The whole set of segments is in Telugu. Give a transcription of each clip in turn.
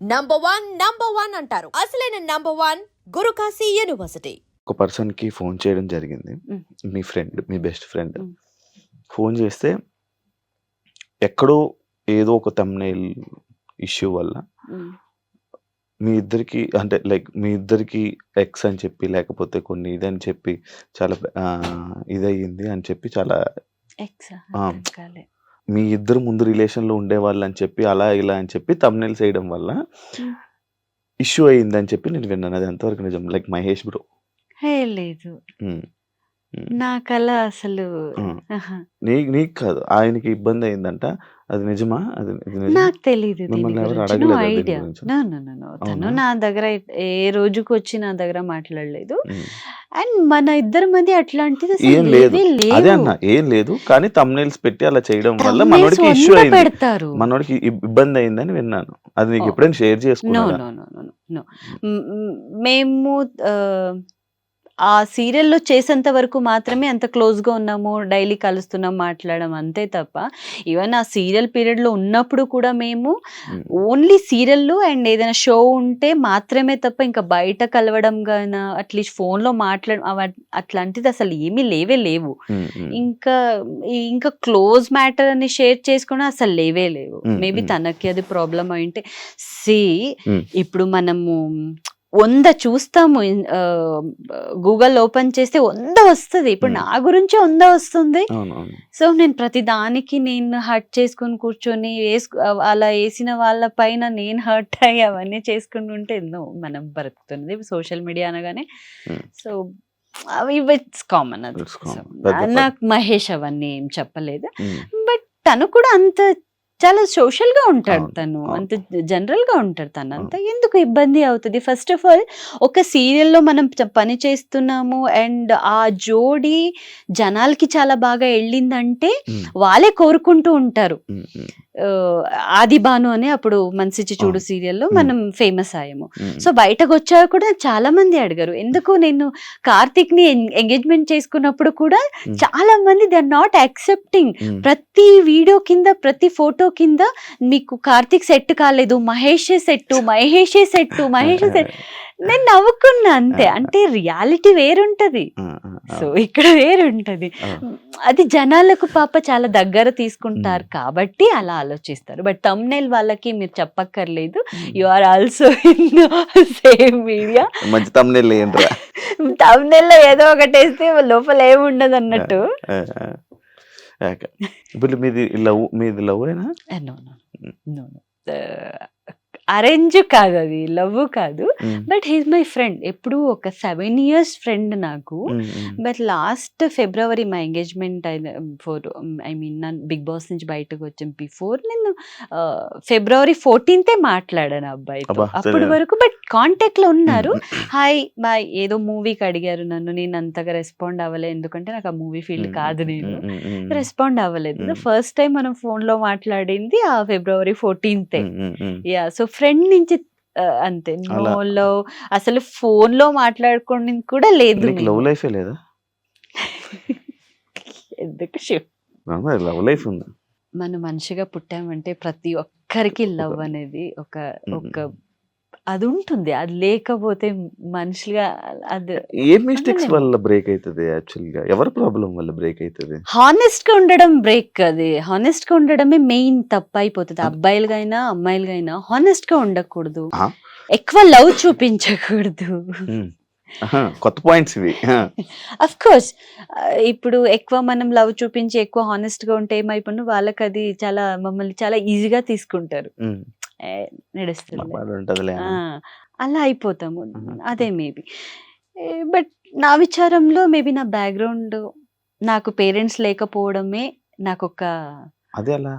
నంబర్ వన్ నంబర్ వన్ అంటారు అసలైన నంబర్ వన్ గురుకాశీ యూనివర్సిటీ ఒక పర్సన్‌కి ఫోన్ చేయడం జరిగింది. మీ ఫ్రెండ్, మీ బెస్ట్ ఫ్రెండ్. ఫోన్ చేస్తే ఎక్కడో ఏదో ఒక థంబ్‌నెయిల్ ఇష్యూ వల్ల. మీ ఇద్దరికి అంటే లైక్ మీ ఇద్దరికి ఎక్స్ అని చెప్పి లేకపోతే కొన్ని ఇదని చెప్పి చాలా ఇదయ్యింది అని చెప్పి చాలా ఎక్సా? మీ ఇద్దరు ముందు రిలేషన్‌లో ఉండేవాళ్ళని చెప్పి అలా ఇలా అని చెప్పి థంబ్‌నెయిల్స్ ఎయడం వల్ల. ఇష్యూ అయిందని చెప్పి నేను విన్నాను. అది ఎంతవరకు నిజం? Like Mahesh bro. లేదు. హ్మ్. నాకలా అసలు. ఆహా! నీకు నీకు కాదు. ఆయనకి ఇబ్బంది అయిందంట. అది నిజమా? అది ఇది నిజమా? నాకు తెలీదు దీని మిమ్మల్ని ఎవరు గురించి. నో అడగలేదా దీని ఐడియా. గురించి? No, no, no, no. తను అవునా? నా దగ్గర ఏ రోజుకొచ్చి నా దగ్గర మాట్లాడలేదు. అండ్ మన ఇద్దరి మధ్య అట్లాంటిది అసలు ఏం లేదు. లేవే అదే లేవు. అన్నా. ఏం లేదు. కానీ థంబ్‌నెయిల్స్ పెట్టి అలా చేయడం వల్ల మనోడికి ఇష్యూ అయింది. పెడతారు. మనోడికి ఇబ్ ఇబ్బంది అయిందని విన్నాను. అది నీకు! ఎప్పుడైనా share no, చేసుకున్నాడా? No, no, no, no. మేము ఆ సీరియల్‌లో చేసేంత వరకు మాత్రమే అంత క్లోజ్‌గా ఉన్నాము. డైలీ కలుస్తున్నాం, మాట్లాడాం అంతే తప్ప ఈవెన్ ఆ సీరియల్ పీరియడ్‌లో ఉన్నప్పుడు కూడా మేము. ఓన్లీ సీరియల్‌లు అండ్ ఏదైనా షో ఉంటే మాత్రమే తప్ప ఇంకా బయట కలవడం గాన అట్లీస్ట్ ఫోన్‌లో మాట్లాడ అట్లాంటిది అసలు ఏమీ లేవే లేవు. ఇంకా ఇంకా క్లోజ్ మ్యాటర్ అని షేర్ చేసుకోవడం అసలు లేవే లేవు. మేబీ. తనకి అది ప్రాబ్లమ్ అయ్యుంటే సీ. ఇప్పుడు మనము 100 చూస్తాము. గూగుల్ ఓపెన్ చేస్తే 100 వస్తది. ఇప్పుడు. నా గురించే 100 వస్తుంది. సో నేను ప్రతి దానికి నేను హర్ట్ చేసుకొని కూర్చొని వేసుకు అలా ఏసిన వాళ్ళ పైన నేను హర్ట్ అయ్యి అవన్నీ చేసుకుంటూ ఉంటే నో మనం బ్రతుకుతున్నది సోషల్ మీడియా అనగానే. సో ఇట్స్ కామన్ అది. నాకు మహేష్ అవన్నీ ఏం చెప్పలేదు. బట్ తను కూడా అంత చాలా సోషల్‌గా ఉంటాడు అవును. తను. అంత జనరల్‌గా ఉంటాడు తను. అంత. ఎందుకు ఇబ్బంది అవుతది? ఫస్ట్ ఆఫ్ ఆల్ ఒక సీరియల్‌లో మనం పని చేస్తున్నాము అండ్ ఆ జోడీ జనాలకి చాలా బాగా ఎళ్ళిందంటే హ్మ్. వాళ్ళే కోరుకుంటూ ఉంటారు. 'ఆది భాను' అని అప్పుడు 'మనసిచ్చి చూడు'. సీరియల్‌లో. మనం ఫేమస్ అయ్యాము. సో బయటకొచ్చాక కూడా చాలా మంది అడిగారు. ఎందుకు నేను కార్తీక్‌ని ఎం ఎంగేజ్‌మెంట్ చేసుకున్నప్పుడు కూడా. చాలా మంది దే ఆర్ నాట్ యాక్సెప్టింగ్. ప్రతి వీడియో కింద, ప్రతి ఫోటో కింద మీకు కార్తీక్ సెట్ కాలేదు. మహేషే సెట్టు, మహేషే సెట్టు, మహేషే సెట్ నేను నవ్వుకున్నా అంతే. అంటే రియాలిటీ వేరుంటది. సో. ఇక్కడ వేరుంటది. అది జనాలకు పాప చాలా దగ్గర. తీసుకుంటారు కాబట్టి అలా ఆలోచిస్తారు. బట్ థంబ్‌నెయిల్ వాళ్ళకి మీరు చెప్పక్కర్లేదు. You. Are also in same media. మంచి ఎయండిరా. థంబ్‌నెయిల్‌లో ఏదో ఒకటేస్తే లోపల ఆ! ఏముండదన్నట్టు. ఆ! ఆ! ఓకే. ఇప్పుడు మీది లవ్ మీది లవ్వేనా? ఆహ్, no, no, hmm. No, no. Arrange కాదది. లవ్ కాదు. But he is my friend. ఎప్పుడూ ఒక 7 ఇయర్స్ ఫ్రెండ్ నాకు. బట్ లాస్ట్ ఫిబ్రవరి మా ఎంగేజ్‌మెంట్ అయిన ఫోర్ ఐ మీన్ నన్ను 'బిగ్ బాస్' నుంచి బయటకొచ్చిన బిఫోర్ నేను ఫిబ్రవరి 14థే మాట్లాడాను ఆ అబ్బాయితో. అబ్బా! అప్పటి. వరకు బట్ కాంటాక్ట్‌లో హ్మ్. ఉన్నారు. హాయ్, బాయ్ ఏదో మూవీకి అడిగారు నన్ను. నేను అంతగా రెస్పాండ్ అవ్వలే. ఎందుకంటే నాకు ఆ మూవీ ఫీల్డ్. కాదు నేను. రెస్పాండ్ అవ్వలేదు. ఫస్ట్ టైమ్ మనం ఫోన్‌లో మాట్లాడింది ఆ ఫిబ్రవరి 14థే. హ్మ్. హ్మ్. హ్మ్. యాహ్! సో ఫ్రెండ్ నుంచి అంతే. నో లవ్ అసలు ఫోన్‌లో మాట్లాడుకోనింది కూడా లేదు లవ్. లైఫే లేదా? ఎందుకు శివ్? లవ్ లైఫ్ ఉందా? మనం మనిషిగా పుట్టామంటే ప్రతి ఒక్కరికి లవ్ అనేది ఒక. ఒక అది ఉంటుంది. అది లేకపోతే మనిషిగా అది ఏ మిస్టేక్స్. వల్ల బ్రేక్ అయితది యాక్చువల్‌గా? ఎవరి ప్రాబ్లమ్ వల్ల బ్రేక్ అయితది? హానెస్ట్‌గా ఉండడం బ్రేక్ అది. హానెస్ట్‌గా ఉండడమే మెయిన్ తప్పయిపోతది. అంతే. అబ్బాయిలుగైనా, అమ్మాయిలుగైనా హానెస్ట్‌గా ఉండకూడదు. ఆహా! ఎక్కువ లవ్ చూపించకూడదు. కొత్త పాయింట్స్ ఇవి. ఆ! అఫ్‌కోర్స్ ఆహ్, ఇప్పుడు ఎక్కువ మనం లవ్ చూపించి ఎక్కువ హానెస్ట్‌గా ఉంటే ఏమైపోను వాళ్ళకది చాలా మమ్మల్ని చాలా ఈజీగా తీసుకుంటారు. అని. అలా అయిపోతాము. అదే మేబీ. బట్ నా విచారంలో మేబీ నా బ్యాక్‌గ్రౌండ్ నాకు పేరెంట్స్ లేకపోవడమే అదే ఎలా?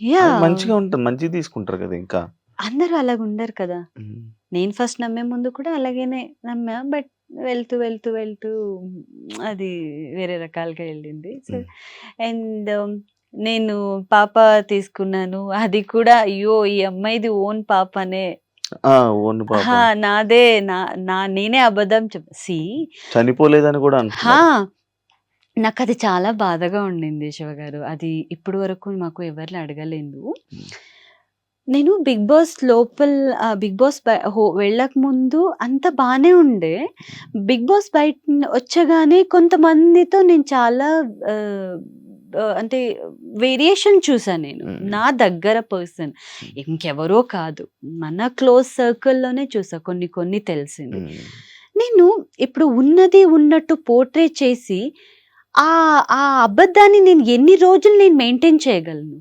అది యాహ్! మంచిగా ఉంటుంది. మంచిగా తీసుకుంటారు కదా ఇంకా. అందరూ అలాగుండరు కదా! హ్మ్. నేను ఫస్ట్ నమ్మే ముందు కూడా అలాగనే నమ్మా. బట్ వెళ్తూ, వెళ్తూ, వెళ్తూ అది వేరే రకాలుగా ఎళ్ళింది. సో. అండ్ నేను పాప తీసుకున్నాను. అది కూడా అయ్యో! ఈ అమ్మాయిది ఓన్ పాప. అహా! నాదే నా నా నేనే అబద్ధం చెప్ సీ చనిపోలేదని కూడా హా! అంటున్నారు. నాకది చాలా బాధగా ఉండింది శివగారు. అది ఇప్పటి వరకు మాకు ఎవరిని అడగలేదు. నేను బిగ్ బాస్ లోపల బిగ్ బాస్ వెళ్ళక ముందు అంత బానే ఉండే బిగ్ బాస్ బయట వచ్చగానే కొంతమందితో నేను చాలా అంటే వేరియేషన్ చూసాను నేను. నా దగ్గర పర్సన్ ఇంకెవరో కాదు. మన క్లోజ్ సర్కిల్లోనే చూసా కొన్ని కొన్ని తెలిసింది. నేను ఇప్పుడు ఉన్నది ఉన్నట్టు పోర్ట్రే చేసి ఆ ఆ అబద్ధాన్ని నేను ఎన్ని రోజులు నేను మెయింటైన్ చేయగలను?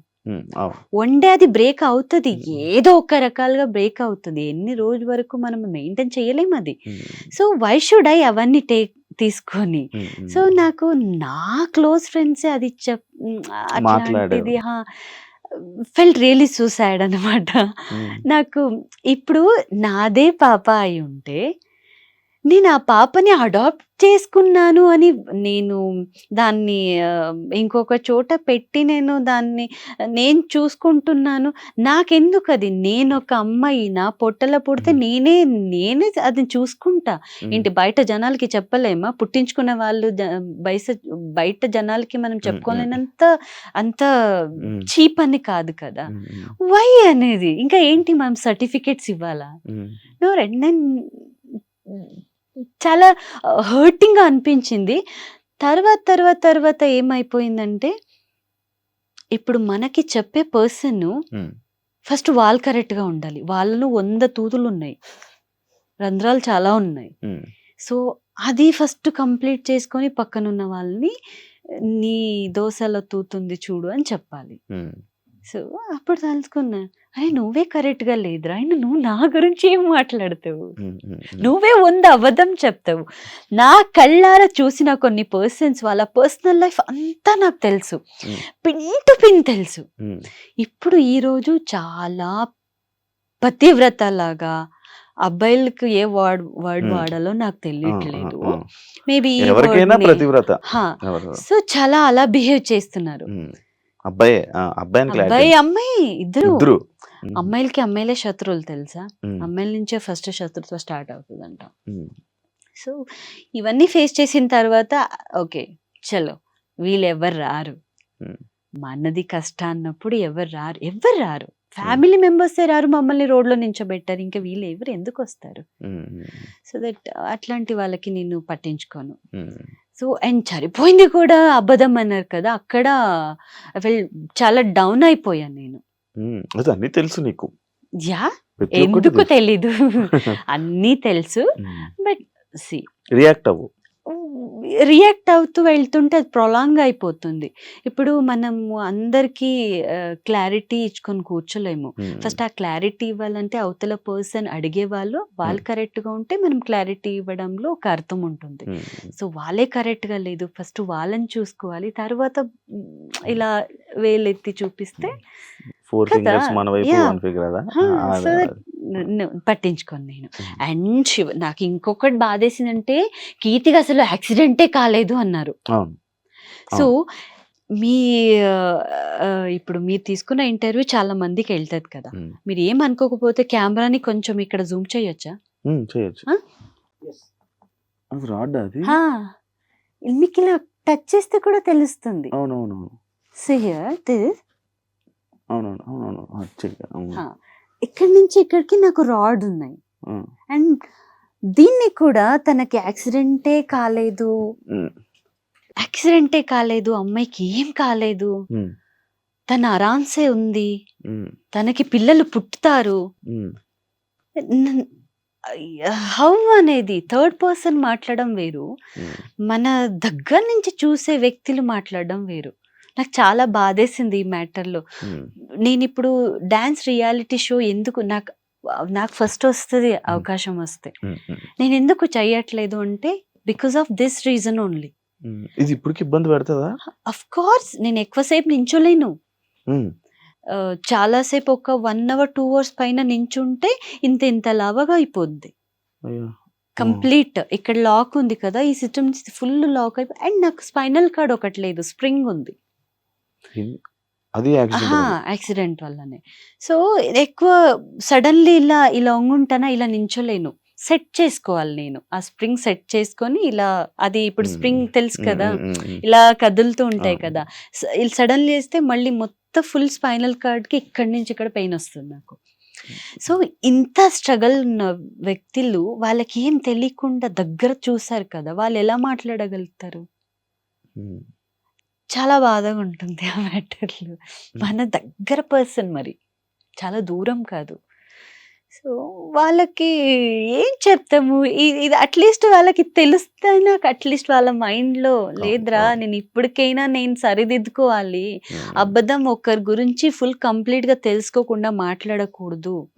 వన్ డే అది బ్రేక్ అవుతుంది. ఏదో ఒక రకాలుగా బ్రేక్ అవుతుంది. ఎన్ని రోజుల వరకు మనం మెయింటైన్ చేయలేము అది. సో వై షుడ్ ఐ అవన్నీ టేక్ తీసుకొని. సో నాకు నా క్లోజ్ ఫ్రెండ్స్ అది చెప్ అట్లాంటిది ఫెల్ట్ రియలీ సూసైడ్ అనమాట నాకు ఇప్పుడు నాదే పాప అయి ఉంటే నేను ఆ పాపని అడాప్ట్ చేసుకున్నాను అని నేను దాన్ని ఇంకొక చోట పెట్టి నేను దాన్ని నేను చూసుకుంటున్నాను. నాకెందుకు అది? నేను ఒక అమ్మాయి నా పొట్టల పుడితే. నేనే నేనే అది చూసుకుంటా. ఏంటి బయట జనాలకి చెప్పలేమా? పుట్టించుకున్న వాళ్ళు బయస బయట జనాలకి మనం. చెప్పుకోలేనంత అంత చీప్ అని కాదు కదా? వై అనేది? ఇంకా ఏంటి మనం సర్టిఫికెట్స్ ఇవ్వాలా? ఉమ్, నో రెడ్ నేను చాలా హర్టింగ్గా అనిపించింది. తర్వాత తర్వాత తర్వాత ఏమైపోయిందంటే ఇప్పుడు మనకి చెప్పే పర్సన్ ఫస్ట్ వాళ్ళు కరెక్ట్గా ఉండాలి. వాళ్ళలో వంద తూతులు ఉన్నాయి. రంధ్రాలు చాలా ఉన్నాయి. సో అది ఫస్ట్ కంప్లీట్ చేసుకొని పక్కనున్న వాళ్ళని నీ దోశలో తూతుంది చూడు అని చెప్పాలి. సో అప్పుడు తెలుసుకున్నా అరే నువ్వే కరెక్ట్గా లేదురా అయినా నువ్వు నా గురించి ఏం మాట్లాడతావు. నువ్వే వంద అబద్ధం చెప్తావు. నా కళ్ళారా చూసిన కొన్ని పర్సన్స్ వాళ్ళ పర్సనల్ లైఫ్ అంతా నాకు తెలుసు. పిన్ టు పిన్ తెలుసు. ఇప్పుడు ఈ రోజు చాలా పతివ్రత లాగా అబ్బాయిలకు ఏ వర్డ్ వర్డ్. వాడాలో నాకు తెలియట్లేదు. మేబీ సో చాలా అలా బిహేవ్ చేస్తున్నారు. అబ్బాయే అబ్బాయి అమ్మాయి ఇద్దరు. అమ్మాయిలకి అమ్మాయిలే శత్రువులు తెలుసా? అమ్మాయిల నుంచే ఫస్ట్ శత్రుత్వం స్టార్ట్ అవుతుందంట. సో ఇవన్నీ ఫేస్ చేసిన తర్వాత ఓకే చలో వీళ్ళు ఎవరు రారు Hmm. మనది కష్టం అన్నప్పుడు ఎవరు రారు? ఎవరు రారు? ఫ్యామిలీ మెంబర్సే రారు మమ్మల్ని రోడ్లో నించోబెట్టారు? ఇంకా వీళ్ళు ఎవరు? ఎందుకు వస్తారు? సో దట్ అట్లాంటి వాళ్ళకి నేను పట్టించుకోను. సో అండ్ సరిపోయింది కూడా అబద్ధం అన్నారు కదా అక్కడ చాలా డౌన్ అయిపోయాను నేను. అది అన్ని తెలుసు నీకు. యా ఎందుకు. తెలీదు. అన్నీ తెలుసు. బట్ సి రియాక్ట్ అవ్వు. రియాక్ట్ అవుతూ వెళ్తుంటే అది ప్రొలాంగ్ అయిపోతుంది. ఇప్పుడు మనము అందరికీ క్లారిటీ ఇచ్చుకొని కూర్చోలేము. ఫస్ట్ ఆ క్లారిటీ ఇవ్వాలంటే అవతల పర్సన్ అడిగే వాళ్ళు వాళ్ళు Hmm. కరెక్ట్గా ఉంటే మనం క్లారిటీ ఇవ్వడంలో ఒక అర్థం ఉంటుంది. సో వాళ్ళే కరెక్ట్గా లేదు. ఫస్ట్ వాళ్ళని చూసుకోవాలి. తర్వాత ఇలా వేలెత్తి చూపిస్తే ఫోర్ ఫింగర్స్ మన వైపు. వన్ ఫింగర్ పట్టించుకోను నేను. అండ్ శివ నాకు ఇంకొకటి బాధేసిందంటే కీర్తికి అసలు యాక్సిడెంటే కాలేదు అన్నారు. సో మీ ఇప్పుడు మీరు తీసుకున్న ఇంటర్వ్యూ చాలా మందికి వెళ్తుంది కదా. మీరు ఏం అనుకోకపోతే కెమెరాని కొంచెం ఇక్కడ జూమ్ చేయొచ్చా? చేయొచ్చు. మీకు ఇలా టచ్ చేస్తే కూడా తెలుస్తుంది. అవునవును సో హియర్ దిస్ అవునవును. అవును. ఇక్కడి నుంచి ఇక్కడికి నాకు రాడ్ ఉన్నాయి. అండ్ దీన్ని కూడా తనకి యాక్సిడెంటే కాలేదు. యాక్సిడెంటే కాలేదు. అమ్మాయికి ఏం కాలేదు. తన ఆరామ్సే ఉంది. తనకి పిల్లలు పుట్టుతారు హౌ అనేది థర్డ్ పర్సన్ మాట్లాడడం వేరు. మన దగ్గర నుంచి చూసే వ్యక్తులు మాట్లాడడం వేరు. నాకు చాలా బాధేసింది ఈ మ్యాటర్లో. నేను ఇప్పుడు డాన్స్ రియాలిటీ షో ఎందుకు నాకు నాకు ఫస్ట్ వస్తుంది అవకాశం వస్తే. నేను ఎందుకు చెయ్యట్లేదు అంటే because of this reason only. ఇది ఇప్పటికి ఇబ్బంది పెడుతుందా? అఫ్ కోర్స్ నేను ఎక్కువసేపు నించోలేను. చాలాసేపు ఒక వన్ అవర్ టూ అవర్స్ పైన నించుంటే ఇంత ఇంత లావగా అయిపోద్ది. కంప్లీట్. ఇక్కడ లాక్ ఉంది కదా ఈ సిస్టమ్ ఫుల్ లాక్ అయిపోయి అండ్ నాకు స్పైనల్ కార్డ్ ఒకటి లేదు స్ప్రింగ్ ఉంది. అది యాక్సిడెంట్ వల్లనే. సో ఎక్కువ సడన్లీ ఇలా ఇలా వంగుంటానా ఇలా నించోలేను. సెట్ చేసుకోవాలి నేను. ఆ స్ప్రింగ్ సెట్ చేసుకొని ఇలా అది ఇప్పుడు. స్ప్రింగ్ తెలుసు కదా. ఇలా కదులుతూ ఉంటాయి. కదా? సడన్లీ వేస్తే మళ్ళీ మొత్తం ఫుల్ స్పైనల్కి ఇక్కడి నుంచి ఇక్కడ పెయిన్ వస్తుంది నాకు. సో ఇంత స్ట్రగల్ ఉన్న వ్యక్తులు వాళ్ళకి ఏం తెలియకుండా దగ్గర చూసారు కదా? వాళ్ళు ఎలా మాట్లాడగలుగుతారు. చాలా బాధగా ఉంటుంది ఆ మ్యాటర్లు మన దగ్గర పర్సన్ మరి. చాలా దూరం కాదు. సో వాళ్ళకి ఏం చెప్తాము? ఇది అట్లీస్ట్ వాళ్ళకి తెలుస్తే నాకు. అట్లీస్ట్ వాళ్ళ మైండ్లో లేదురా. నేను ఇప్పటికైనా నేను సరిదిద్దుకోవాలి. అబద్ధం ఒకరి గురించి ఫుల్ కంప్లీట్గా తెలుసుకోకుండా మాట్లాడకూడదు.